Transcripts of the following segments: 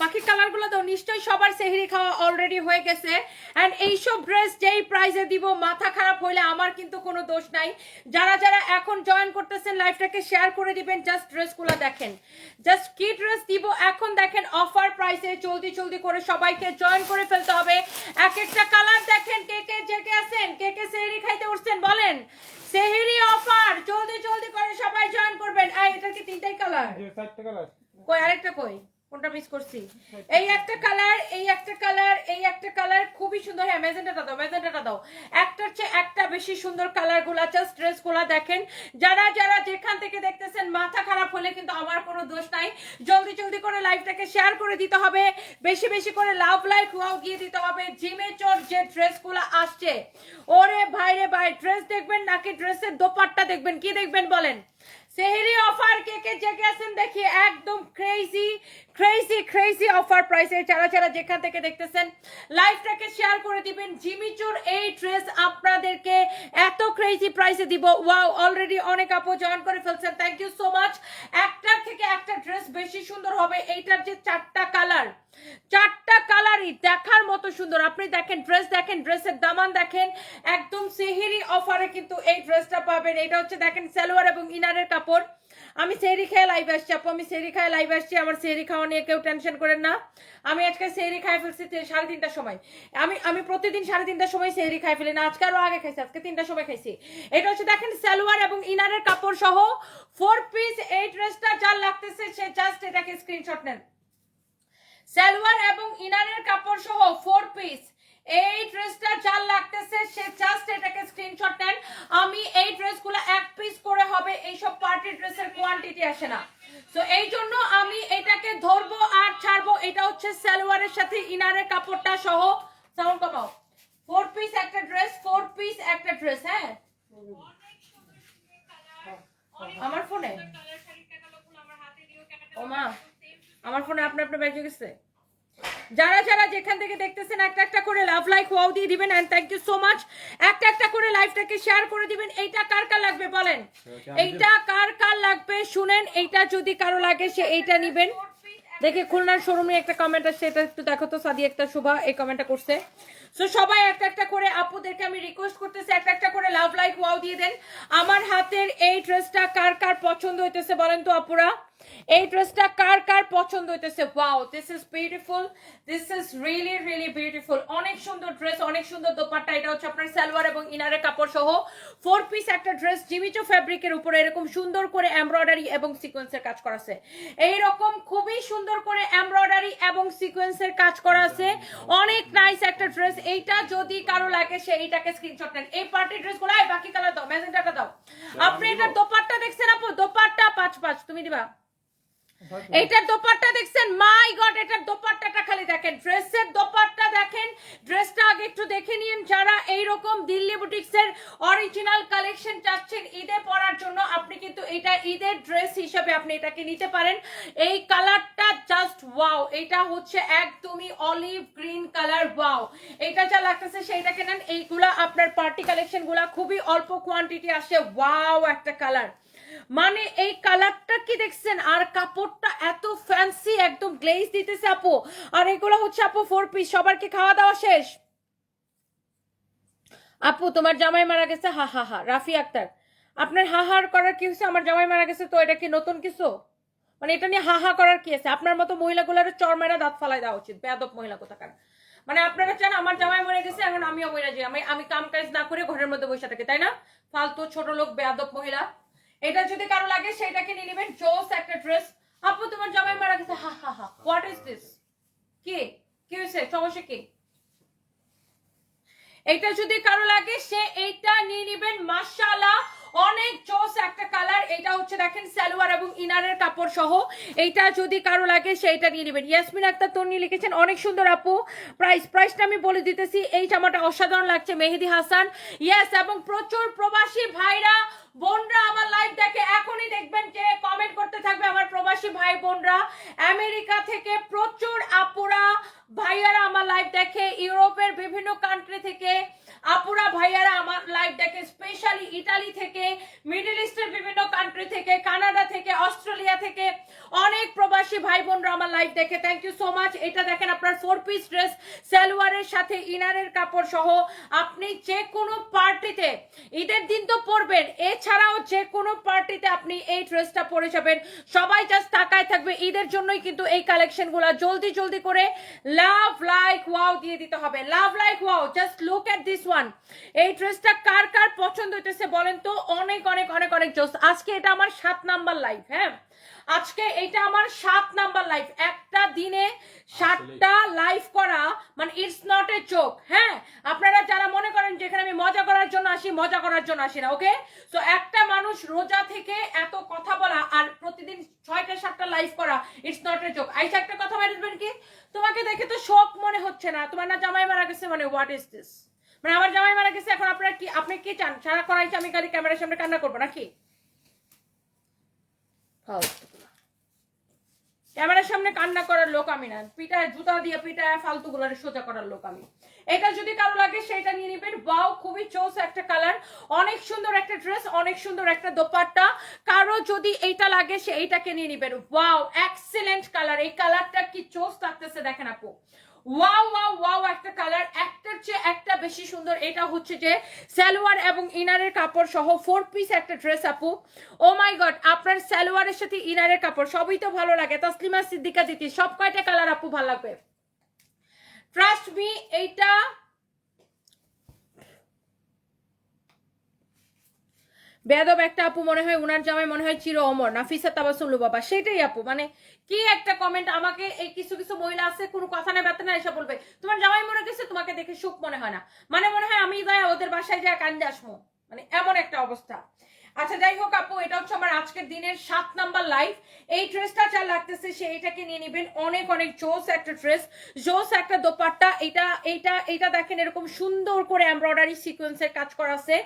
বাকি কালারগুলো তো নিশ্চয়ই সবার সেহরি খাওয়া অলরেডি হয়ে গেছে। অ্যান্ড এইসব ড্রেস যেই প্রাইসে দিব মাথা খারাপ হইলে আমার কিন্তু কোনো দোষ নাই। যারা যারা এখন জয়েন করতেছেন লাইফটাকে শেয়ার করে দিবেন জাস্ট ড্রেসগুলো দেখেন। জাস্ট কি ড্রেস দিব এখন দেখেন অফার প্রাইসে জলদি জলদি করে সবাইকে জয়েন করে ফেলতে হবে। এক একটা কালার দেখেন কে কে জেগে আছেন কে কে সেহরি খাইতে উঠছেন বলেন। সেহরি অফার জলদি জলদি করে সবাই জয়েন করবেন। এই এটা কি তিনটাই যে কালার কই আরেকটা কই? কোনটা মিস করছি। এই একটা কালার এই একটা কালার এই একটা কালার খুবই সুন্দর। হ্যাঁ ম্যাজেন্টাটা দাও ম্যাজেন্টাটা দাও। একটার চেয়ে একটা বেশি সুন্দর কালারগুলা জাস্ট ড্রেসগুলা দেখেন। যারা যারা যেখান থেকে দেখতেছেন মাথা খারাপ হলে কিন্তু আমার কোনো দোষ নাই। জলদি জলদি করে লাইভটাকে শেয়ার করে দিতে হবে। বেশি বেশি করে লাভ লাইক ওয়াও গিয়ে দিতে হবে। জিমে চোর যে ড্রেসগুলা আসছে। ওরে ভাই রে ভাই ড্রেস দেখবেন নাকি ড্রেসের দোপাট্টা দেখবেন? কি দেখবেন বলেন? সেহরি অফার কে কে জেগে আছেন দেখি, একদম ক্রেজি ক্রেজি ক্রেজি অফার প্রাইসে যারা যারা যেখান থেকে দেখতেছেন লাইভটাকে শেয়ার করে দিবেন। জিমিচুর এই ড্রেস আপনাদেরকে এত ক্রেজি প্রাইসে দিব। ওয়াও অলরেডি অনেক আপু জয়েন করে ফেলছেন। থ্যাংক ইউ সো মাচ একটার থেকে একটা ড্রেস বেশি সুন্দর হবে। এইটার যে চারটা কালার চারটা কালারই দেখার মতো সুন্দর। আপনি দেখেন ড্রেস দেখেন ড্রেসের দামান দেখেন, একদম সেহেরি অফারে কিন্তু এই ড্রেসটা পাবেন। এটা হচ্ছে দেখেন সালোয়ার এবং ইনারের কাপড়। আমি সেহরি খেয়ে লাইভ আসছি, আপু। আমি সেহরি খায় লাইভ আসছি। আমার সেহরি খাওয়া নিয়ে কেউ টেনশন করেন না। আমি আজকে সেহরি খাই ফেলছি সাড়ে তিনটার সময়। আমি আমি প্রতিদিন সাড়ে তিনটার সময় সেহরি খাই ফেলি না। আজকে আরও আগে খাইছি, আজকে তিনটার সময় খাইছি। এটা হচ্ছে দেখেন সালোয়ার এবং ইনারের কাপড় সহ ফোর পিস এই ড্রেসটা যার লাগতেছে সে জাস্ট এটাকে স্ক্রিনশট নেন। সালোয়ার এবং ইনারের কাপড় সহ ফোর পিস এই ড্রেসটা যার লাগতেছে সে জাস্ট এটাকে স্ক্রিনশট নেন। আমি এই ড্রেসগুলো এক পিস করে হবে এইসব পার্টি ড্রেসের কোয়ান্টিটি আসে না। তো এই জন্য আমি এটাকে ধরবো আর ছাড়বো। এটা হচ্ছে সালোয়ারের সাথে ইনারের কাপড়টা সহ। সাউন্ড কমাও ফোর পিস একটা ড্রেস ফোর পিস একটা ড্রেস হ্যাঁ? আমার ফোনে ও মা আমার ফোনে আপনার আপনার বেজে গেছে যারা যারা যেখান থেকে দেখতেছেন একটা একটা করে লাভ লাইক ওয়াও দিয়ে দিবেন and thank you so much একটা একটা করে লাইভটাকে শেয়ার করে দিবেন। এইটা কার কার লাগবে বলেন? এইটা কার কার লাগবে? শুনেন এইটা যদি কারও লাগে সে এইটা নিবেন। দেখে খুলনার শোরুমে একটা কমেন্ট আসছে এটা একটু দেখো তো সাদি একটা শুভা এই কমেন্টটা করছে। সো সবাই একটা একটা করে আপুদেরকে আমি রিকোয়েস্ট করতেছি একটা একটা করে লাভ লাইক ওয়াও দিয়ে দেন। আমার হাতের এই ড্রেসটা কার কার পছন্দ হইতেছে বলেন তো আপুরা? এই ড্রেসটা কার কার পছন্দ হইতেছে? Wow this is beautiful this is really really beautiful অনেক সুন্দর ড্রেস অনেক সুন্দর দোপাট্টা। এটা হচ্ছে আপনার সালোয়ার এবং ইনারের কাপড় সহ। ফোর পিস একটা ড্রেস জিমিচো ফ্যাব্রিকের উপরে এরকম সুন্দর করে এমব্রয়ডারি এবং সিকোয়েন্সের কাজ করা আছে। এইরকম খুবই সুন্দর করে এমব্রয়ডারি এবং সিকোয়েন্সের কাজ করা আছে। অনেক নাইস একটা ড্রেস এইটা যদি কারও লাগে সে এইটাকে স্ক্রিনশট নেন। এই পার্টি ড্রেসগুলো এই বাকি কালার দাও ম্যাজেন্টাটা দাও। আপনি এটা দোপাট্টা দেখছেন আপু? দোপাট্টা পাঁচ পাঁচ তুমি দিবা। এইটার দোপাট্টা দেখছেন? মাই গড এটার দোপাট্টাটা খালি দেখেন। ড্রেসের দোপাট্টা দেখেন। ড্রেসটা আগে একটু দেখে নিন যারা এইরকম দিল্লি বুটিক্সের অরিজিনাল কালেকশন চাচ্ছেন, ঈদে পরার জন্য আপনি কিন্তু এটা ঈদের ড্রেস হিসেবে আপনি এটাকে নিতে পারেন। এই কালারটা জাস্ট ওয়াও এটা হচ্ছে একদমই অলিভ গ্রিন কালার ওয়াও এটা যা লাগতেছে সেইটাকে নেন। এইগুলা আপনার পার্টি কালেকশনগুলা খুবই অল্প কোয়ান্টিটি আসে। ওয়াও একটা কালার মানে এই কালারটা কি দেখছেন? আর কাপড়টা এত ফ্যান্সি একদম গ্লেজ দিতেছে আপু। আর এগুলো হচ্ছে আপু ফোর পিস সবার কি খাওয়া দাওয়া শেষ? আপু, তোমার জামাই মারা গেছে? হা হা হা, রাফি আক্তার। আপনার হা হার করার কি হচ্ছে আমার জামাই মারা গেছে তো, এটা কি নতুন কিছু? মানে এটা নিয়ে হা হা করার কি আছে? আপনার মতো মহিলাগুলোর চর মেরা দাঁত ফালাই দেওয়া উচিত। বেয়াদব মহিলা কোথাকার? মানে আপনারা চান আমার জামাই মরে গেছে, এখন আমিও মরে যাই। আমি আমি কাম কাজ না করে ঘরের মধ্যে বসে থাকি, তাই না? ফালতু ছোট লোক, বেয়াদব মহিলা। এটা যদি কারও লাগে সেটাকে নিয়ে নেবেন। জোস একটা ড্রেস। আপু, তোমার জামাই মারা গেছে। হা হা হা। হোয়াট ইজ দিস কি? কি হয়েছে? সমস্যা কি? এটা যদি কারও লাগে, সে এইটা নিয়ে নেবেন। মাশাআল্লাহ, অনেক জোস একটা কালার। এটা হচ্ছে দেখেন, সালোয়ার এবং ইনারের কাপড় সহ। এইটা যদি কারও লাগে, সেইটা নিয়ে নেবেন। ইয়াসমিন আক্তার তন্নি লিখেছেন, অনেক সুন্দর আপু। প্রাইস, প্রাইসটা আমি বলে দিতেছি। এই জামাটা অসাধারণ লাগছে, মেহেদি হাসান। ইয়েস এবং প্রচুর প্রবাসী ভাইরা বোনরা আমার লাইভ দেখে এখনই দেখবেন যে কমেন্ট করতে থাকবে আমার প্রবাসী ভাই বোনরা। আমেরিকা থেকে প্রচুর আপুরা, ভাইয়ারা আমার লাইভ দেখে, ইউরোপের বিভিন্ন কান্ট্রি থেকে আপুরা ভাইয়ারা আমার লাইভ দেখে স্পেশালি ইটালি থেকে মিডল ইস্টের বিভিন্ন কান্ট্রি থেকে, কানাডা থেকে, অস্ট্রেলিয়া থেকে, অনেক প্রবাসী ভাই বোনরা আমার লাইভ দেখে। থ্যাংক ইউ সো মাচ এটা দেখেন আপনার ফোর পিস ড্রেস সালোয়ারের সাথে ইনারের কাপড় সহ। আপনি যে কোনো পার্টিতে ঈদের দিন তো পরবেন, এছাড়াও যে কোনো পার্টিতে আপনি এই ড্রেসটা পরে যাবেন। সবাই জাস্ট তাকায় থাকবে। ঈদের জন্যই কিন্তু এই কালেকশনগুলো জলদি জলদি করে লাভ লাইক ওয়াও দিয়ে দিতে হবে। Love like wow just look at this one এই ড্রেসটা কার কার পছন্দ হইতেছে বলেন তো? অনেক অনেক অনেক অনেক জোস। আজকে এটা আমার সাত নাম্বার লাইভ হ্যাঁ? আজকে এটা আমার সাত নাম্বার লাইভ একটা দিনে সাতটা লাইভ করা মানে ইটস নট এ চোখ হ্যাঁ? আপনারা যারা মনে করেন যেখানে আমি মজা করার জন্য আসি মজা করার জন্য আসি না ওকে তো একটা মানুষ রোজা থেকে এত কথা বলা আর প্রতিদিন ছয়টা সাতটা লাইভ করা ইটস নট এ চোখ আইসা একটা কথা মারবেন কি? তোমাকে দেখে তো শোক মনে হচ্ছে না। তোমার না জামাই মারা গেছে মানে হোয়াট ইজ দিস মানে আমার জামাই মারা গেছে, এখন আপনার কি আপনি কি চান? সারা করাইছে আমি খালি ক্যামেরার সামনে কান্না করব নাকি। ক্যামেরার সামনে কান্না করার লোক আমি না। পিঠায় জুতা দিয়ে পিঠায় ফালতু গুলার সোজা করার লোক আমি। এটা যদি কারও লাগে সেটা নিয়ে নিবেন। বাও খুবই চোস একটা কালার। অনেক সুন্দর একটা ড্রেস, অনেক সুন্দর একটা দোপাট্টা। কারও যদি এইটা লাগে সে এইটাকে নিয়ে নিবেন। ওয়াও এক্সিলেন্ট কালার এই কালারটা কি চোস থাকতেছে দেখেন আপু। ওয়াও ওয়াও ওয়াও, একটা কালার একটার চেয়ে একটা বেশি সুন্দর। এটা হচ্ছে যে সালোয়ার এবং ইনারের কাপড় সহ ফোর পিস একটা ড্রেস আপু। ও মাই গড আপনার সালোয়ারের সাথে ইনারের কাপড় সবই তো ভালো লাগে। তসলিমা সিদ্দিকা দিতি সব কয়টা কালার আপু ভালো লাগবে? ট্রাস্ট মি এইটা বেদব একটা আপু মনে হয়, উনার জামাই মনে হয় চির অমর। নাফিসা তাবাসুল্লু বাবা সেটাই আপু। মানে কি একটা কমেন্ট আমাকে এই কিছু কিছু মহিলা আছে, কোনো কথা না ব্যথা না এসে বলবে। তোমার জামাই মনে গেছে, তোমাকে দেখে সুখ মনে হয় না। মানে মনে হয় আমি ওদের বাসায় যা কান্দে আসব। মানে এমন একটা অবস্থা। আচ্ছা যাই হোক আপু, এটা হচ্ছে আমার আজকের দিনের সাত নাম্বার লাইফ এই ড্রেসটা যা লাগতেছে সে এটাকে নিয়ে নিবেন। অনেক অনেক জোস একটা ড্রেস, জোস একটা দোপাট্টা। এটা এইটা এটা দেখেন এরকম সুন্দর করে এমব্রয়ডারি সিকোয়েন্সের কাজ করা আছে।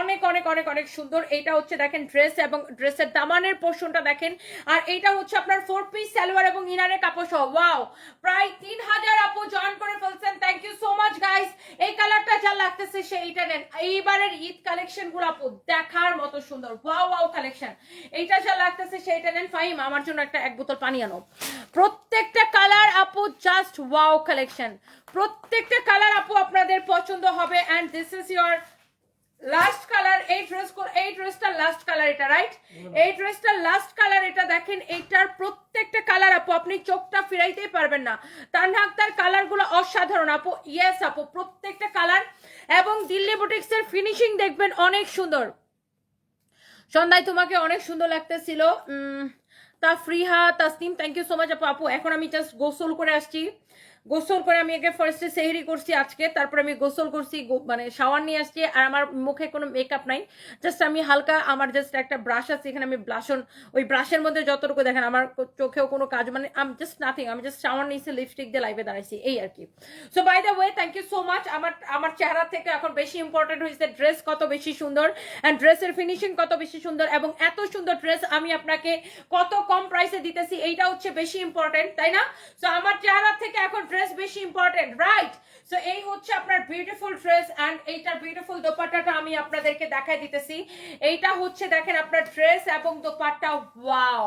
অনেক অনেক অনেক অনেক সুন্দর। এটা হচ্ছে দেখেন ড্রেস এবং ড্রেসের দামানের পোর্শনটা দেখেন। আর এটা হচ্ছে আপনার ফোর পিস সালোয়ার এবং ইনারের কাপড় সহ। ওয়াও প্রায় তিন হাজার আপু জয়েন করে ফেলছেন। Thank you so much guys এই কালারটা যা লাগতেছে সে এইটা নেন। এইবারের ঈদ কালেকশনগুলো আপু দেখার মতো সুন্দর। ওয়াও ওয়াও কালেকশন এইটা যা লাগতেছে সেইটা নেন ফাইম আমার জন্য একটা এক বোতল পানি আনো। প্রত্যেকটা কালার আপু জাস্ট ওয়াও কালেকশন প্রত্যেকটা কালার আপু আপনাদের পছন্দ হবে and this is your last colour এই ড্রেস এই ড্রেসটা লাস্ট কালার এটা রাইট এই ড্রেসটা লাস্ট কালার এটা দেখেন, এইটার প্রত্যেকটা কালার আপু আপনি চোখটা ফিরাইতেই পারবেন না। তানহা আক্তার কালারগুলো অসাধারণ আপু। ইয়েস আপু, প্রত্যেকটা কালার এবং দিল্লি বুটিক্স এর ফিনিশিং দেখবেন অনেক সুন্দর। সন্ধ্যায় তোমাকে অনেক সুন্দর লাগতেছিল। তা Friha, Tasnim thank you so much আপু। এখন আমি জাস্ট গোসল করে আসছি। গোসল করে আমি আগে ফার্স্টে সেহরি করছি আজকে, তারপর আমি গোসল করছি মানে শাওয়ার নিয়ে আসছি, আর আমার মুখে কোনো মেকআপ নাই। জাস্ট আমি হালকা আমার জাস্ট একটা ব্রাশ আছে, এখানে আমি ব্লাশন ওই ব্রাশের মধ্যে যতটুকু দেখেন, আমার চোখেও কোনো কাজ মানে আমি জাস্ট নাথিং আমি জাস্ট শাওয়ার নিয়েছি লিপস্টিক দিয়ে লাইভে দাঁড়াইছি, এই আর কি। So by the way thank you so much আমার আমার চেহারা থেকে এখন বেশি ইম্পর্টেন্ট হয়েছে ড্রেস কত বেশি সুন্দর অ্যান্ড ড্রেসের ফিনিশিং কত বেশি সুন্দর, এবং এত সুন্দর ড্রেস আমি আপনাকে কত কম প্রাইসে দিতেছি, এইটা হচ্ছে বেশি ইম্পর্টেন্ট তাই না? সো আমার চেহারা থেকে এখন ড্রেস বেশি ইম্পর্টেন্ট রাইট সো এই হচ্ছে আপনার বিউটিফুল ড্রেস অ্যান্ড এইটার বিউটিফুল দোপাট্টাটা আমি আপনাদেরকে দেখাই দিতেছি। এইটা হচ্ছে দেখেন আপনার ড্রেস এবং dupatta wow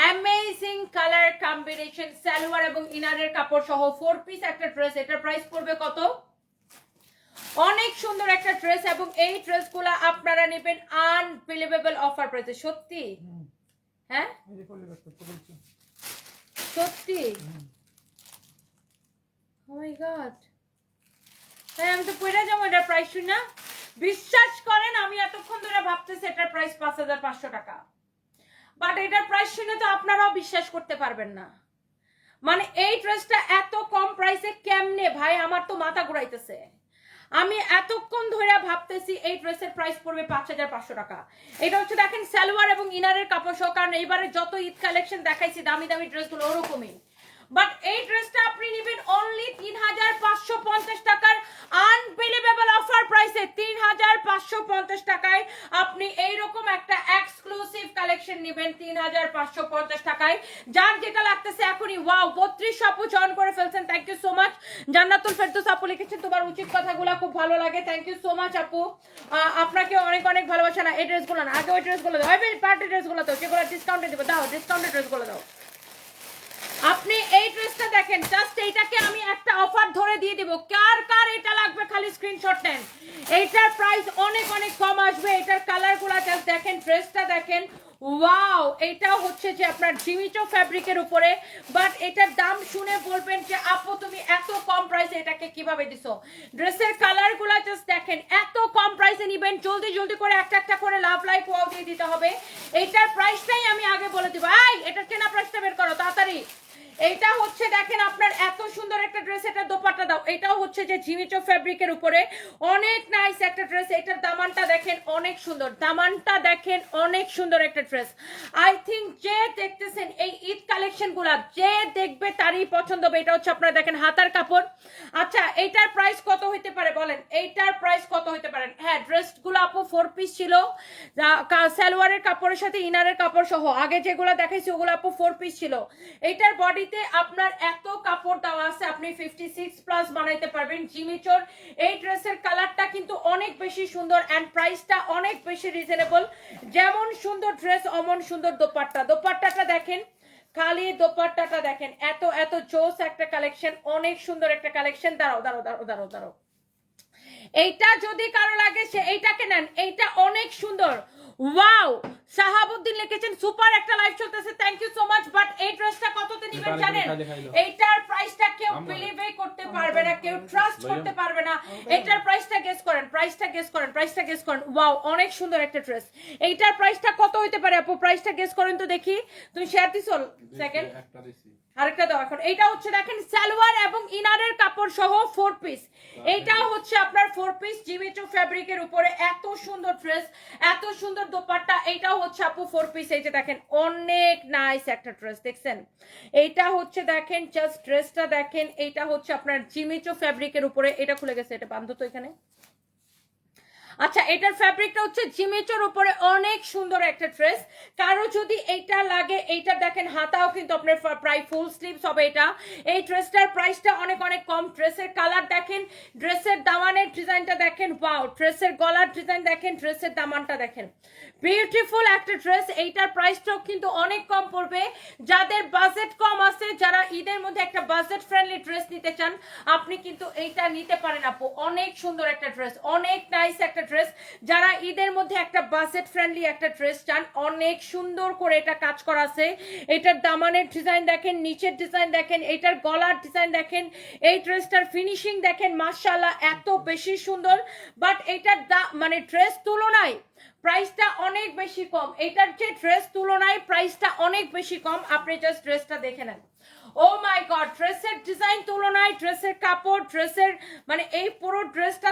amazing colour combination salwar এবং ইনারের কাপড় সহ ফোর পিস একটা ড্রেস এটার প্রাইস পড়বে কত? অনেক সুন্দর একটা ড্রেস এবং এই ড্রেসগুলো আপনারা নেবেন আনবিলিভেবল অফার প্রাইসে সত্যি? হ্যাঁ? সত্যি? ও তাই আমি তো প্রাইস শুনে বিশ্বাস করেন, আমি এতক্ষণ ধরে ভাবতেছি এটার প্রাইস পাঁচ হাজার পাঁচশো টাকা। বাট এটার প্রাইস শুনে তো আপনারাও বিশ্বাস করতে পারবেন না। মানে এই ড্রেসটা এত কম প্রাইসে কেমনে? ভাই, আমার তো মাথা ঘুরাইতেছে। আমি এতক্ষণ ধরে ভাবতেছি এই ড্রেসের প্রাইস পড়বে পাঁচ হাজার পাঁচশো টাকা। এটা হচ্ছে দেখেন সালোয়ার এবং ইনারের কাপড় সহ, কারণ এইবারে যত ঈদ কালেকশন দেখাইছি, দামি দামি ড্রেসগুলো ওরকমই। বাট এই ড্রেসটা আপনি নেবেন অনলি তিন হাজার পাঁচশো পঞ্চাশ টাকার আনবিলিভেবল অফার প্রাইসে তিন হাজার পাঁচশো পঞ্চাশ টাকায় আপনি এইরকম একটা এক্সক্লুসিভ কালেকশন নেবেন তিন হাজার পাঁচশো পঞ্চাশ টাকায়। যার যেটা লাগতেছে এখনই ওয়াও বত্রিশ আপু জয়েন করে ফেলছেন। Thank you so much Jannatul Ferdous আপু লিখেছেন, তোমার উচিত কথাগুলো খুব ভালো লাগে। থ্যাংক ইউ সো মাচ আপু। আপনাকে অনেক অনেক ভালোবাসা। না, এই ড্রেসগুলো না, আগে ওই ড্রেসগুলো দাও। পার্টি ড্রেসগুলো দাও, যেগুলো ডিসকাউন্টে দেবো, দাও ডিসকাউন্টের ড্রেসগুলো দাও। আপনি এই ড্রেসটা দেখেন জাস্ট এইটাকে আমি একটা অফার ধরে দিয়ে দিব। কার কার এটা লাগবে? খালি স্ক্রিনশট নেন এইটার প্রাইস অনেক অনেক কম আসবে। এটার কালারগুলো জাস্ট দেখেন ড্রেসটা দেখেন। ওয়াও এটা হচ্ছে যে আপনার জিমিচো ফ্যাব্রিকের উপরে। বাট এটার দাম শুনে বলবেন যে, আপু, তুমি এত কম প্রাইসে এটাকে কীভাবে দিছো? ড্রেসের কালারগুলো জাস্ট দেখেন, এত কম প্রাইসে নিবেন। জলদি জলদি করে একটা একটা করে লাভ লাইক ওয়াও দিয়ে দিতে হবে। এইটার প্রাইসটাই আমি আগে বলে দিব। এই, এটার কেনা প্রাইসটা বের করো, তাড়াতাড়ি। এইটা হচ্ছে দেখেন আপনার এত সুন্দর একটা ড্রেস এটা দোপাট্টা দাও। এটাও হচ্ছে যে জিমিচো ফ্যাব্রিকের উপরে। অনেক নাইস একটা ড্রেস এটার দামানটা দেখেন অনেক সুন্দর। দামানটা দেখেন অনেক সুন্দর একটা ড্রেস আই থিঙ্ক যে দেখতেছেন এই ঈদ কালেকশনগুলা, যে দেখবে তারই পছন্দ হবে। এটা হচ্ছে আপনারা দেখেন হাতার কাপড়। আচ্ছা এইটার প্রাইস কত হইতে পারে বলেন? এইটার প্রাইস কত হইতে পারেন হ্যাঁ ড্রেসগুলো আপু ফোর পিস ছিল। সালোয়ারের কাপড়ের সাথে ইনারের কাপড় সহ। আগে যেগুলো দেখাইছি, ওগুলো আপু ফোর পিস ছিল। এইটার বডিতে আপনার এত কাপড় দেওয়া আছে, আপনি ফিফটি সিক্স প্লাস বানাইতে পারবেন। জিমিচোর এই ড্রেসের কালারটা কিন্তু অনেক বেশি সুন্দর অ্যান্ড প্রাইসটা অনেক বেশি রিজনেবল যেমন সুন্দর ড্রেস অমন সুন্দর দোপাট্টা। দোপাট্টাটা দেখেন, খালি দোপাট্টাটা দেখেন, এত এত জোস একটা কালেকশন অনেক সুন্দর একটা কালেকশন দাঁড়াও দাঁড়াও দাঁড়াও দাঁড়াও দাঁড়াও। এইটা যদি কারও লাগে, সে এইটাকে নেন। এইটা অনেক সুন্দর। ওয়াও সাহাবুদ্দিন লিখেছেন সুপার একটা লাইভ চলতেছে thank you so much but এই ড্রেসটা কততে নিবেন জানেন? এইটার প্রাইসটা কেউ বিলিভই করতে পারবে না কেউ ট্রাস্ট করতে পারবে না। এইটার প্রাইসটা গেস করেন প্রাইসটা গেস করেন প্রাইসটা গেস করেন। ওয়াও অনেক সুন্দর একটা ড্রেস এইটার প্রাইসটা কত হইতে পারে আপু? প্রাইসটা গেস করেন তো দেখি। তুমি শেয়ার দিছো? সেকেন্ড একটা দিছি। আরেকটা দাও এখন। এইটা হচ্ছে দেখেন সালোয়ার এবং ইনারের কাপড় সহ ফোর পিস এইটা হচ্ছে আপনার ফোর পিস জিমিচো ফ্যাব্রিকের উপরে এত সুন্দর ড্রেস এত সুন্দর দোপাট্টা। এইটাও হচ্ছে আপু ফোর পিস এই যে দেখেন অনেক নাইস একটা ড্রেস দেখছেন? এইটা হচ্ছে দেখেন জাস্ট ড্রেসটা দেখেন। এইটা হচ্ছে আপনার জিমিচো ফ্যাব্রিকের উপরে। এটা খুলে গেছে এটা বান্ধ তো এখানে। আচ্ছা এটার ফ্যাব্রিকটা হচ্ছে জিমেচোর উপরে অনেক সুন্দর একটা ড্রেস কারও যদি এইটা লাগে, এইটা দেখেন, হাতাও কিন্তু আপনার প্রায় ফুল স্লিভস হবে এটা। এই ড্রেসটার প্রাইসটা অনেক অনেক কম। ড্রেসের কালার দেখেন ড্রেসের দামানের ডিজাইনটা দেখেন ওয়াও ড্রেসের গলার ডিজাইন দেখেন ড্রেসের দামানটা দেখেন। বিউটিফুল একটা ড্রেস এইটার প্রাইসটাও কিন্তু অনেক কম পড়বে। যাদের বাজেট কম বাজেট ফ্রেন্ডলি ড্রেস নিতে চান, আপনি কিন্তু এইটা নিতে পারেন আপু। অনেক সুন্দর একটা ড্রেস অনেক নাইস একটা ড্রেস যারা ঈদের মধ্যে একটা বাজেট ফ্রেন্ডলি একটা ড্রেস চান, অনেক সুন্দর করে এটা কাজ করা আছে। এটার দামানের ডিজাইন দেখেন, নিচের ডিজাইন দেখেন, এটার গলার ডিজাইন দেখেন, এই ড্রেসটার ফিনিশিং দেখেন মার্শাল্লাহ এত বেশি সুন্দর। বাট এটার মানে ড্রেস তুলনায় প্রাইসটা অনেক বেশি কম। এটার যে ড্রেস তুলনায় প্রাইসটা অনেক বেশি কম। আপনি জাস্ট ড্রেসটা দেখে নেন। ও মাই গড ড্রেসের ডিজাইন তুলনায় ড্রেসের কাপড় ড্রেসের মানে এই পুরো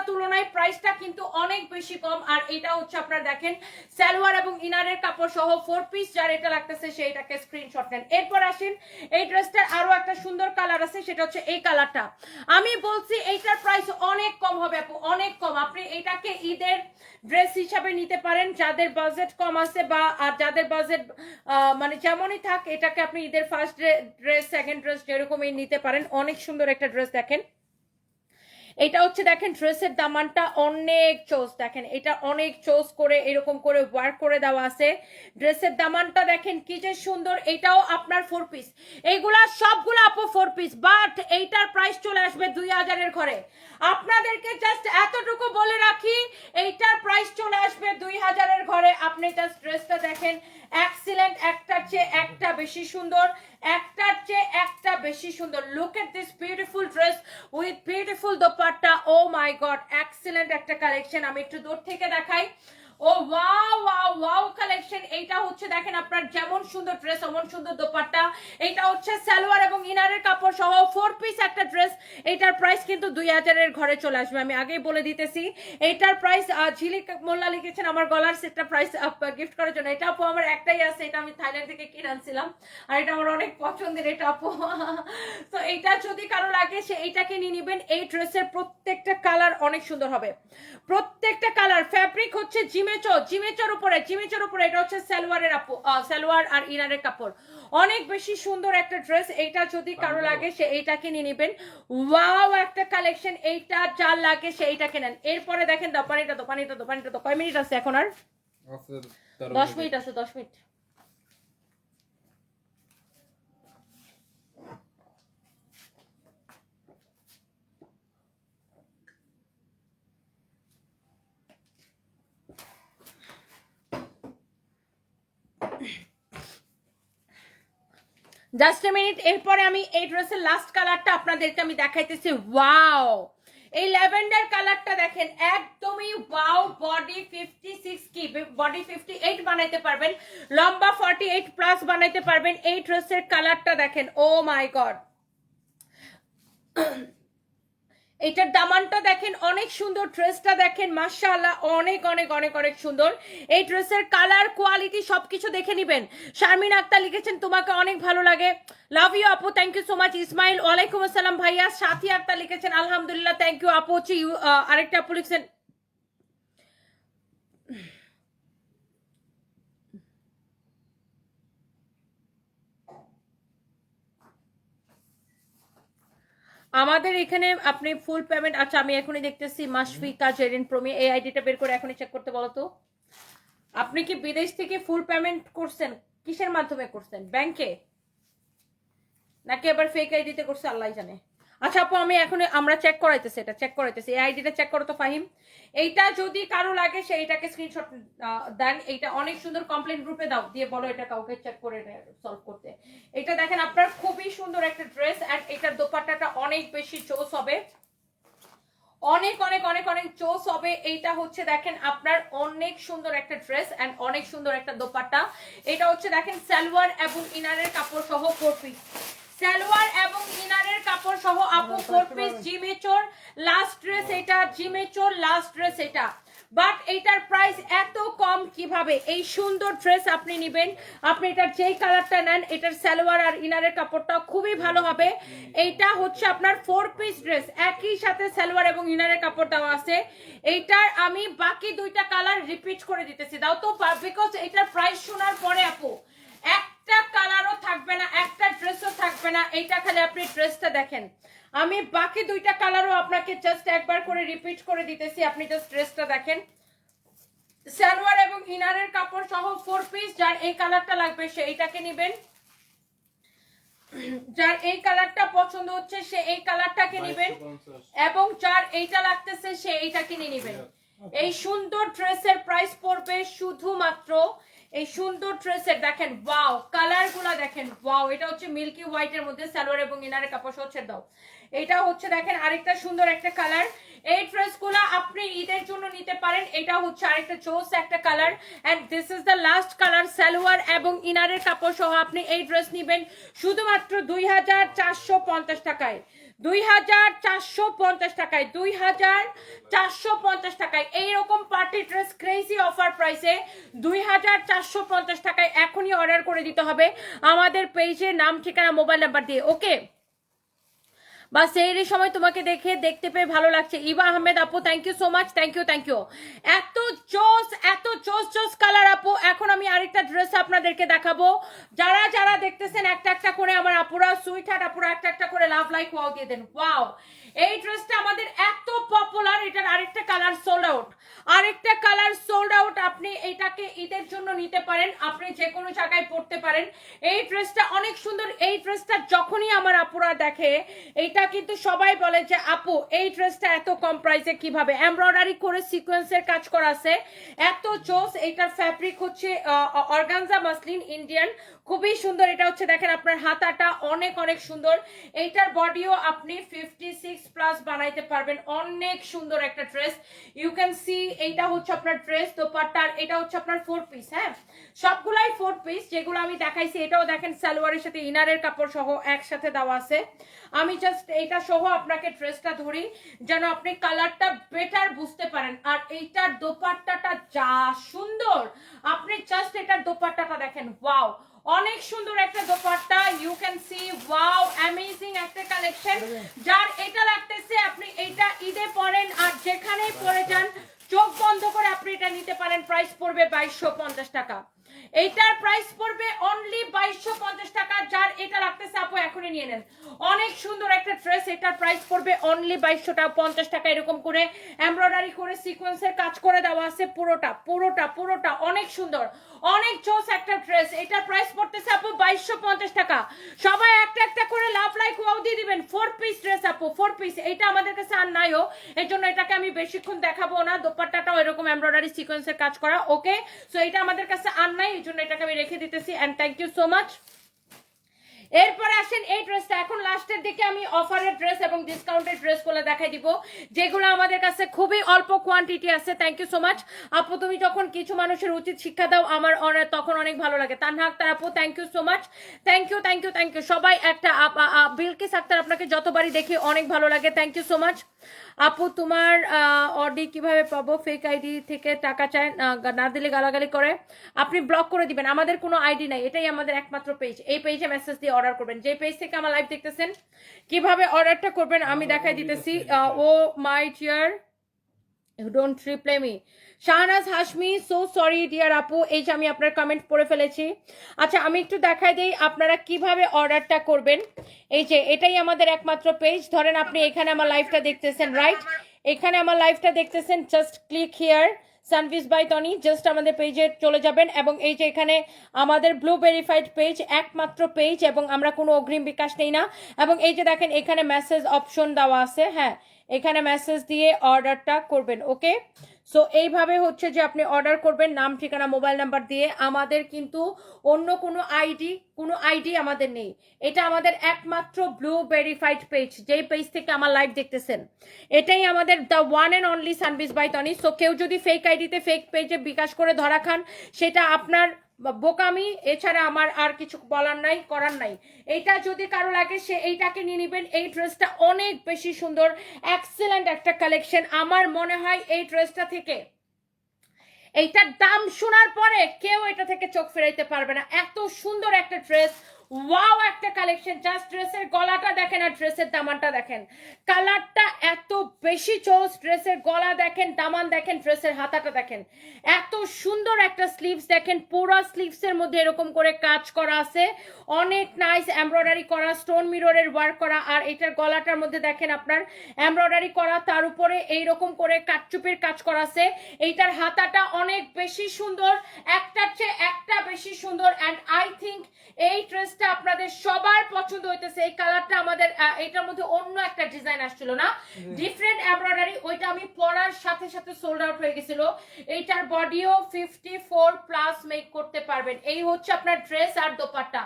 তুলনায় প্রাইসটা কিন্তু অনেক বেশি কম। আর এটা হচ্ছে দেখেন, সালোয়ার এবং ইনারের কাপড় সহ ফোর পিস যার এটা লাগতেছে এরপর আসেন, এই ড্রেসটার আরও একটা সুন্দর কালার আছে, সেটা হচ্ছে এই কালারটা আমি বলছি এইটার প্রাইস অনেক কম হবে আপু, অনেক কম। আপনি এটাকে ঈদের ড্রেস হিসাবে নিতে পারেন, যাদের বাজেট কম আছে বা, আর যাদের বাজেট মানে যেমনই থাক, এটাকে আপনি ঈদের ফার্স্ট ড্রেস সেকেন্ড ড্রেস যেরকমই নিতে পারেন, অনেক সুন্দর একটা ড্রেস দেখেন। এটা হচ্ছে দেখেন ড্রেসের দামানটা অনেক চোস দেখেন। এটা অনেক চোস করে, এরকম করে ওয়ার্ক করে দেওয়া আছে। ড্রেসের দামানটা দেখেন কি যে সুন্দর, এটাও আপনার ফোর পিস এইগুলা সবগুলো আপু ফোর পিস বাট এইটার প্রাইস চলে আসবে দুই হাজারের ঘরে। আপনাদেরকে জাস্ট এতটুকু বলে রাখি, এইটার প্রাইস চলে আসবে দুই হাজারের ঘরে। আপনি জাস্ট ড্রেসটা দেখেন এক্সিলেন্ট একটার চেয়ে একটা বেশি সুন্দর, একটার চেয়ে একটা বেশি সুন্দর। Look at this beautiful dress with beautiful dupatta. Oh my god excellent একটা কালেকশন আমি একটু দূর থেকে দেখাই। ও, ওয়াও ওয়াও কালেকশন এইটা হচ্ছে দেখেন আপনার যেমন সুন্দর ড্রেস সুন্দর হচ্ছে সালোয়ার এবং ইনারের কাপড় সহ ফোর পিস একটা ড্রেস এইটার প্রাইস কিন্তু দুই হাজারের ঘরে চলে আসবে। আমি গলার প্রাইস গিফট করার জন্য। এটা আমার একটাই আছে, এটা আমি থাইল্যান্ড থেকে কিনে আনছিলাম। আর এটা আমার অনেক পছন্দের এটা তো যদি কারও লাগে, সে এই ড্রেসের প্রত্যেকটা কালার অনেক সুন্দর হবে। প্রত্যেকটা কালার ফ্যাব্রিক হচ্ছে জিমেচো চিমেচোর উপরে চিমেচোর উপরে এটা হচ্ছে সালোয়ারের সালোয়ার আর ইনারের কাপড়। অনেক বেশি সুন্দর একটা ড্রেস এইটা যদি কারও লাগে সে এইটা কিনে নিবেন। ওয়াও একটা কালেকশন এইটা যার লাগে সে এইটা নেন এরপরে দেখেন দোপানিটা দোপানিটা দোপানিটা তো কয় মিনিট আছে এখন আর? দশ। মিনিট আছে দশ মিনিট। জাস্ট এ মিনিট এরপরে আমি এই ড্রেসের লাস্ট কালারটা আপনাদেরকে আমি দেখাইতেছি। ওয়াও এই ল্যাভেন্ডার কালারটা দেখেন, একদমই ওয়াও বডি ফিফটি সিক্স কি বডি ফিফটি এইট বানাইতে পারবেন, লম্বা ফর্টি এইট প্লাস বানাইতে পারবেন এই ড্রেসের কালারটা দেখেন। ও মাই গড এটার দামানটা দেখেন, অনেক সুন্দর ড্রেসটা দেখেন, মাশাআল্লাহ, অনেক অনেক অনেক অনেক সুন্দর। এই ড্রেসের কালার, কোয়ালিটি সবকিছু দেখে নিবেন। শারমিন আক্তার লিখেছেন, তোমাকে অনেক ভালো লাগে। লাভ ইউ আপু thank you so much Ismail, ওয়ালাইকুম আসসালাম ভাইয়া। সাথী আক্তার লিখেছেন, আলহামদুলিল্লাহ থ্যাংক ইউ আপু, হচ্ছে আরেকটা আপু লিখছেন আমাদের এখানে আপনি ফুল পেমেন্ট আচ্ছা আমি এখনই দেখতেছি মাসফিকা জেরিন প্রমি এই আইডিটা বের করে এখনই চেক করতে বলো তো। আপনি কি বিদেশ থেকে ফুল পেমেন্ট করছেন? কিসের মাধ্যমে করছেন? ব্যাংকে নাকি আবার ফেক আইডিতে করছে? আল্লাহ জানে। আচ্ছা আপু, আমি এখন আমরা চেক করাইতেছি এটা চেক করাইতেছি। এই আইডিটা চেক করো তো, ফাহিম। এইটা যদি কারও লাগে, সে এইটাকে স্ক্রিনশট দেন। এইটা অনেক সুন্দর কমপ্লেন গ্রুপে দাও, দিয়ে বলো এটা কাউকে চেক করে সলভ করতে। এটা দেখেন, আপনার খুবই সুন্দর একটা ড্রেস আর এটার দোপাট্টাটা অনেক বেশি চোস হবে। অনেক অনেক অনেক অনেক চোস হবে। এইটা হচ্ছে, দেখেন, আপনার অনেক সুন্দর একটা ড্রেস এন্ড অনেক সুন্দর একটা দোপাট্টা। এটা হচ্ছে, দেখেন, সালোয়ার এবং ইনারের কাপড় সহ ফোর পিস সালোয়ার এবং ইনারের কাপড় সহ আপু ফোর পিস জিমেচোর লাস্ট ড্রেস এটা জিমেচোর লাস্ট ড্রেস এটা। বাট এইটার প্রাইস এত কম কীভাবে? এই সুন্দর ড্রেস আপনি নেবেন। আপনি এটার যেই কালারটা নেন এটার সালোয়ার আর ইনারের কাপড়টা খুবই ভালো হবে। এইটা হচ্ছে আপনার ফোর পিস ড্রেস একই সাথে সালোয়ার এবং ইনারের কাপড় দেওয়া আছে। এইটার আমি বাকি দুইটা কালার রিপিট করে দিতেছি। দাও তো বিকজ এটার প্রাইস শোনার পরে আপু একটা কালারও থাকবে না একটা ড্রেসও থাকবে না। এইটা খালি আপনি ড্রেসটা দেখেন। আমি বাকি দুইটা কালারও আপনাকে জাস্ট একবার করে রিপিট করে দিতেছি আপনি জাস্ট ড্রেসটা দেখেন। সালোয়ার এবং ইনারের কাপড় সহ ফোর পিস যার এই কালারটা লাগবে সে এইটাকে নেবেন। যার এই কালারটা পছন্দ হচ্ছে সে এই কালারটাকে নেবেন। এবং যার এইটা লাগতেছে সে এইটা কিনে নেবেন। এই সুন্দর ড্রেসের প্রাইস পড়বে শুধুমাত্র এই সুন্দর ড্রেসের দেখেন ওয়াও কালারগুলা দেখেন ওয়াও এটা হচ্ছে মিল্কি হোয়াইট এর মধ্যে সালোয়ার এবং ইনারের কাপড় হচ্ছে দাও। এটা হচ্ছে দেখেন আরেকটা সুন্দর একটা কালার এই ড্রেসগুলো আপনি ঈদের জন্য নিতে পারেন, এটা হচ্ছে আরেকটা চোস একটা colour and this is the last colour salwar এবং ইনারের কাপড় সহ আপনি এই ড্রেস নেবেন শুধুমাত্র দুই হাজার চারশো পঞ্চাশ টাকায়। দুই হাজার চারশো পঞ্চাশ টাকায়, দুই হাজার চারশো পঞ্চাশ টাকায়। এইরকম পার্টি ড্রেস ক্রেজি অফার প্রাইসে দুই হাজার চারশো পঞ্চাশ টাকায় এখনই অর্ডার করে দিতে হবে। আমাদের পেজে নাম, ঠিকানা মোবাইল নাম্বার দিয়ে ওকে বা সেই সময় তোমাকে দেখে দেখতে পেয়ে ভালো লাগছে। ইবা আহমেদ আপু thank you so much thank you thank you এত জোস এত জোস জোস কালার আপু। এখন আমি আরেকটা ড্রেস আপনাদেরকে দেখাবো। যারা যারা দেখতেছেন একটা একটা করে, আমার আপুরা সুইট হার্ট আপুরা, একটা একটা করে লাভ লাইক ওয়াও দিয়ে দেন। ওয়াও এই ড্রেসটা আমাদের এত পপুলার এটার আরেকটা কালার সোল্ড আউট আরেকটা কালার সোল্ড আউট আপনি এটাকে ঈদের জন্য নিতে পারেন। আপনি যে কোনো জায়গায় পড়তে পারেন। এই ড্রেসটা অনেক সুন্দর। এই ড্রেসটা যখনই আমার আপুরা দেখে, এইটা কিন্তু সবাই বলে যে, আপু, এই ড্রেসটা এত কম প্রাইসে কীভাবে? এমব্রয়ডারি করে সিকোয়েন্সের কাজ করা আছে। এত চোস, এটার ফ্যাব্রিক হচ্ছে অর্গানজা মাসলিন ইন্ডিয়ান খুবই সুন্দর। এটা হচ্ছে দেখেন আপনার হাতাটা অনেক অনেক সুন্দর। এইটার বডিও আপনি ফিফটি সিক্স প্লাস বানাইতে পারবেন। অনেক সুন্দর একটা ড্রেস ইউ ক্যান সি এইটা হচ্ছে আপনার ড্রেস দোপাট্টার, এটা হচ্ছে আপনার ফোর পিস হ্যাঁ? সবগুলাই ফোর পিস যেগুলো আমি দেখাইছি, এটাও দেখেন সালোয়ারের সাথে, ইনারের কাপড় সহ একসাথে দেওয়া আছে। আমি জাস্ট এইটা সহ আপনাকে ড্রেসটা ধরি, যেন আপনি কালারটা বেটার বুঝতে পারেন। আর এইটার দোপাট্টাটা যা সুন্দর! আপনি জাস্ট এটার দোপাট্টাটা দেখেন ওয়াও অনেক সুন্দর একটা dupatta. You can see wow amazing একটা কালেকশন যার এটা লাগতেছে, আপনি এটা ঈদে পরেন আর যেখানেই পরে যান, চোখ বন্ধ করে আপনি এটা নিতে পারেন। প্রাইস পড়বে বাইশশো পঞ্চাশ টাকা। এইটার প্রাইস পড়বে অনলি বাইশশো পঞ্চাশ টাকা, যার এটা লাগতেছে আপু এখনই নিয়ে নেন। অনেক সুন্দর একটা ড্রেস এটার প্রাইস পড়বে অনলি বাইশশো টাকা পঞ্চাশ টাকা, এরকম করে এমব্রয়ডারি করে সিকোয়েন্সের কাজ করে দেওয়া আছে পুরোটা পুরোটা পুরোটা, অনেক সুন্দর। অনেক জোস একটা ড্রেস এটার প্রাইস পড়তেছে আপু বাইশশো পঞ্চাশ টাকা। সবাই একটা একটা করে লাভ লাইক ওয়াও দিয়ে দিবেন। ফোর পিস ড্রেস আপু ফোর পিস এটা আমাদের কাছে আর নাইও এর জন্য এটাকে আমি বেশিক্ষণ দেখাবো না, দোপাট্টাটাও এরকম এমব্রয়ডারি সিকোয়েন্সের কাজ করা ওকে সো এটা আমাদের কাছে আর নাই জন্য এটাকে আমি রেখে দিতেছি and thank you so much এরপরে আসেন এই ড্রেসটা। এখন লাস্টের দিকে আমি অফারের ড্রেস এবং ডিসকাউন্টের ড্রেসগুলো দেখাই দিব, যেগুলো আমাদের কাছে খুবই অল্প কোয়ান্টিটি আছে। থ্যাংক ইউ সো মাচ আপু, তুমি যখন কিছু মানুষের উচিত শিক্ষা দাও, আমার তখন অনেক ভালো লাগে। তানহা আক্তার আপু thank you so much thank you thank you thank you সবাই একটা বিলকিস আক্তার আপনাকে যতবারই দেখি, অনেক ভালো লাগে। থ্যাংক ইউ সো মাচ আপু, তোমার অডি কীভাবে পাবো? ফেক আইডি থেকে টাকা চায়, না দিলে গালাগালি করে। আপনি ব্লক করে দিবেন। আমাদের কোনো আইডি নাই। এটাই আমাদের একমাত্র পেজ এই পেজে মেসেজ দিয়ে অর্ডার করবেন। যে পেজ থেকে আমার লাইভ দেখতেছেন কীভাবে অর্ডারটা করবেন আমি দেখাই দিতেছি। ও my cheer don't reply me Shahnaz Hashmi so sorry dear আপু এই যে আমি আপনার কমেন্ট পড়ে ফেলেছি। আচ্ছা আমি একটু দেখাই দিই আপনারা কীভাবে অর্ডারটা করবেন। এই যে এটাই আমাদের একমাত্র পেজ ধরেন আপনি এখানে আমার লাইভটা দেখতেছেন রাইট এখানে আমার লাইভটা দেখতেছেন just click here Sanvis by Tony just আমাদের পেজে চলে যাবেন এবং এই যে এখানে আমাদের ব্লু ভেরিফাইড পেজ একমাত্র পেজ এবং আমরা কোনো অগ্রিম বিকাশ নেই না। এবং এই যে দেখেন, এখানে মেসেজ অপশন দেওয়া আছে হ্যাঁ এখানে মেসেজ দিয়ে অর্ডারটা করবেন ওকে সো এইভাবে হচ্ছে যে আপনি অর্ডার করবেন, নাম, ঠিকানা মোবাইল নাম্বার দিয়ে। আমাদের কিন্তু অন্য কোনো আইডি কোনো আইডি আমাদের নেই। এটা আমাদের একমাত্র ব্লু ভেরিফাইড পেজ যেই পেজ থেকে আমার লাইভ দেখতেছেন। এটাই আমাদের the one and only Sanvis by Tony so কেউ যদি ফেক আইডিতে ফেক পেজে বিকাশ করে ধরা খান, সেটা আপনার বোকামি, এছাড়া আমার আর কিছু বলার নাই, করার নাই। এইটা যদি কারও লাগে, সে এইটাকে নিয়ে নেবেন। এই ড্রেসটা অনেক বেশি সুন্দর এক্সেলেন্ট একটা কালেকশন আমার মনে হয় এই ড্রেসটা থেকে এইটার দাম শোনার পরে কেউ এটা থেকে চোখ ফেরাইতে পারবে না। এত সুন্দর একটা ড্রেস ওয়াও একটা কালেকশন জাস্ট ড্রেসের গলাটা দেখেন আর ড্রেসের দামানটা দেখেন। কালারটা এত বেশি চোস ড্রেসের গলা দেখেন, দামান দেখেন ড্রেসের হাতাটা দেখেন। এত সুন্দর একটা স্লিভস দেখেন, পুরো স্লিভসের মধ্যে এরকম করে কাজ করা আছে। অনেক নাইস এমব্রয়ডারি করা স্টোন মিররের ওয়ার্ক করা, আর এটার গলাটার মধ্যে দেখেন আপনার এমব্রয়ডারি করা, তার উপরে এইরকম করে কাটচুপির কাজ করা আছে। এইটার হাতাটা অনেক বেশি সুন্দর, একটার চেয়ে একটা বেশি সুন্দর অ্যান্ড আই থিঙ্ক এই ড্রেসটা আপনাদের সবার পছন্দ হইতেছে। এই কালারটা আমাদের এটার মধ্যে অন্য একটা ডিজাইন আসছিল না? ডিফারেন্ট এমব্রয়ডারি ওইটা আমি পরার সাথে সাথে সোল্ড আউট হয়ে গেছিল। এইটার বডিও ফিফটি ফোর প্লাস মেক করতে পারবেন। এই হচ্ছে আপনার ড্রেস আর দোপাট্টা।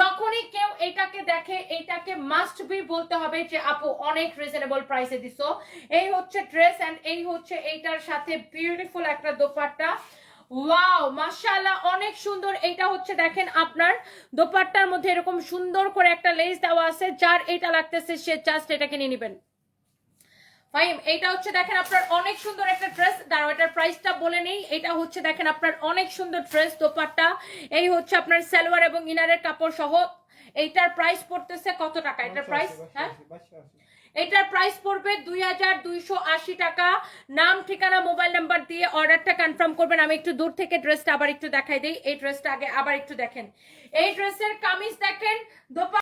যখনই কেউ এটাকে দেখে এটাকে মাস্ট বি বলতে হবে যে আপু অনেক রিজনেবল প্রাইসে দিছো। এই হচ্ছে ড্রেস এন্ড এই হচ্ছে এইটার সাথে বিউটিফুল একটা দোপাট্টা। ওয়াও মাশাআল্লাহ অনেক সুন্দর। এইটা হচ্ছে দেখেন আপনার দোপাট্টার মধ্যে এরকম সুন্দর করে একটা লেস দেওয়া আছে যার এটা লাগতেছে সে জাস্ট এটাকে নিয়ে নেবেন। ফাইম হচ্ছে দেখেন আপনার অনেক সুন্দর একটা ড্রেস দাঁড়াও এটার প্রাইসটা বলে নেই। এটা হচ্ছে দেখেন আপনার অনেক সুন্দর ড্রেস দোপাট্টা। এই হচ্ছে আপনার সালোয়ার এবং ইনারের কাপড় সহ এইটার প্রাইস পড়তেছে কত টাকা? এটার প্রাইস হ্যাঁ? এটার প্রাইস পড়বে দুই হাজার দুইশো আশি টাকা। নাম, ঠিকানা মোবাইল নাম্বার দিয়ে অর্ডারটা কনফার্ম করবেন। আমি একটু দূর থেকে ড্রেসটা আবার একটু দেখাই দিই। এই ড্রেসটা আগে আবার একটু দেখেন। এই ড্রেসের কামিজ দেখেন, দোপা